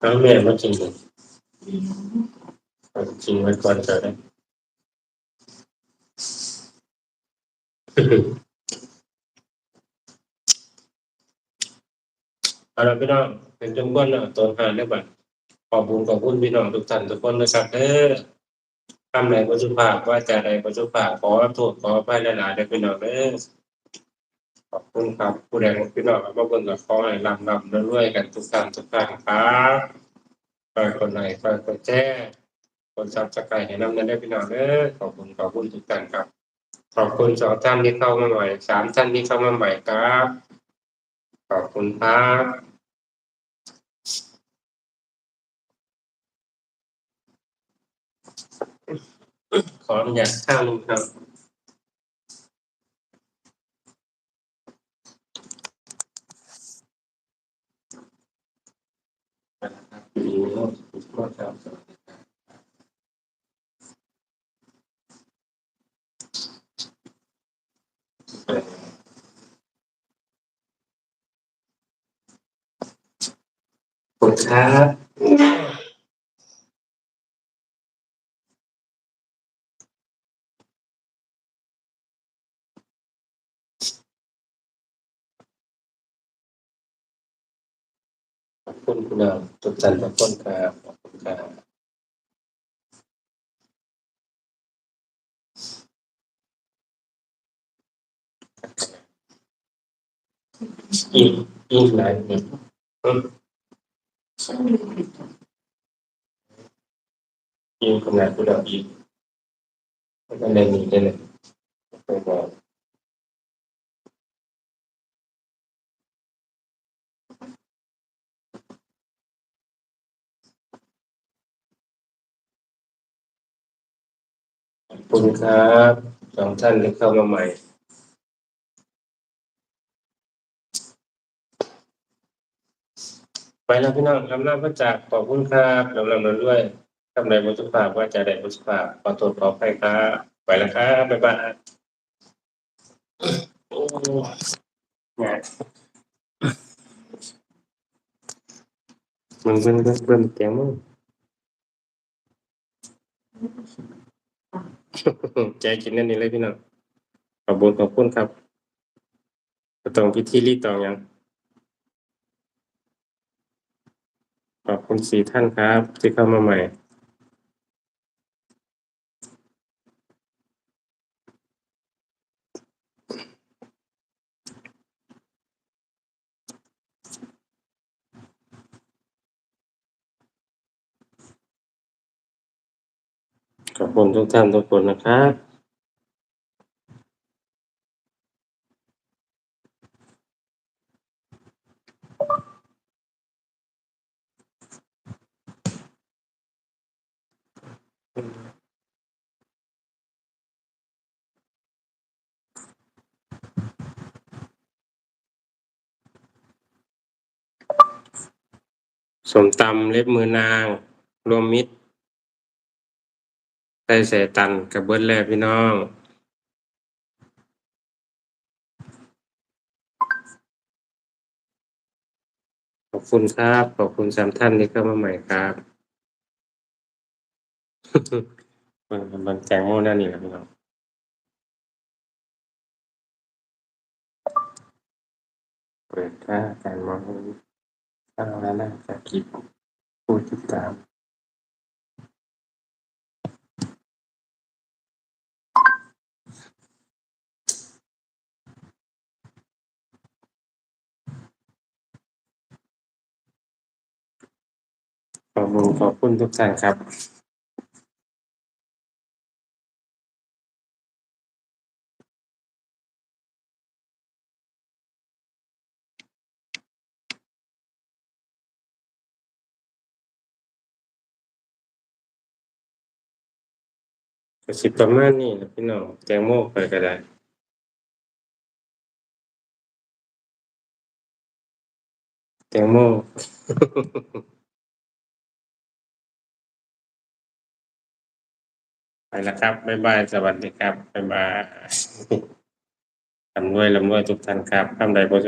แล้วแม่มาจริงเลยจริงไว้ก่อนจะได้เอาละพี่น้องเป็นจำนวนนะตัวหาได้บัดขอบคุณขอบคุณพี่น้องทุกท่านทุกคนนะครับเด้อทำไหนก็สุภาพว่าจะใดก็สุภาพขอโทษขออภัยหลายๆเด้พี่น้องเด้อ ขอบคุณครับผู้ใดพี่น้องเอามาเบิ่งก็ขอให้ร่ำเรำรวยๆกันทุกท่านทุกท่านครับฝากคนไหนฝากกดแชร์กดซับสไครต์ให้นำนั้นได้พี่น้องเด้อขอบคุณขอบคุณทุกท่านครับ ขอบคุณสองท่านที่เข้ามาใหม่สามท่านที่เข้ามาใหม่ครับ ขอบคุณครับขออนุญาตข้าวหนึงครับดีมากมากครับขอบ คุณครับขอบคุณคุณน้องทุกท่านทุกคนครับขอบคุณครับอีกอีกหลายหนึ่ง อืมอีกขนาดคุณน้องอีกไม่ต้องเล่นอีกได้เลยไปบอกขอบคุณครับสองท่านที่เข้ามาใหม่ ไปแล้วพี่น้องลำลาพระจากขอบคุณครับลำลำด้วยทำในบทสุภาพว่าจะได้บทสุภาพขอโทษขออภัยครับไปแล้วครับบ๊ายบายโอ้านมึงเป็นเป็นเป็นแกงมึงใจกินนั่นนี่เลยพี่น้องขอบคุณขอบคุณครับต้องพิธีรีตองยัง ขอบคุณสี่ท่านครับ ที่เข้ามาใหม่ขอบคุณทุกท่านทุกคนนะครับ สมตำเล็บมือนาง รวมมิตรไต้แสตันกับเบิร์ดแล้วพี่น้องขอบคุณครับ ขอบคุณสามท่านที่เข้ามาใหม่ครับ มันมันแจงโม่นั่นนี่แหละพี่น้องเปิดค่าการมองสร้างและน่าจะคิดผู้ติดตามขอบคุณขอบคุณทุกท่านครับ ก็สิประมาณนี้แหละพี่น้องแตงโมไปก็ได้แตงโม ไปแล้วครับ บ๊ายบาย สวัสดีครับ บ๊ายบายลำรวยลำรวยทุกท่านครับทำใดบ่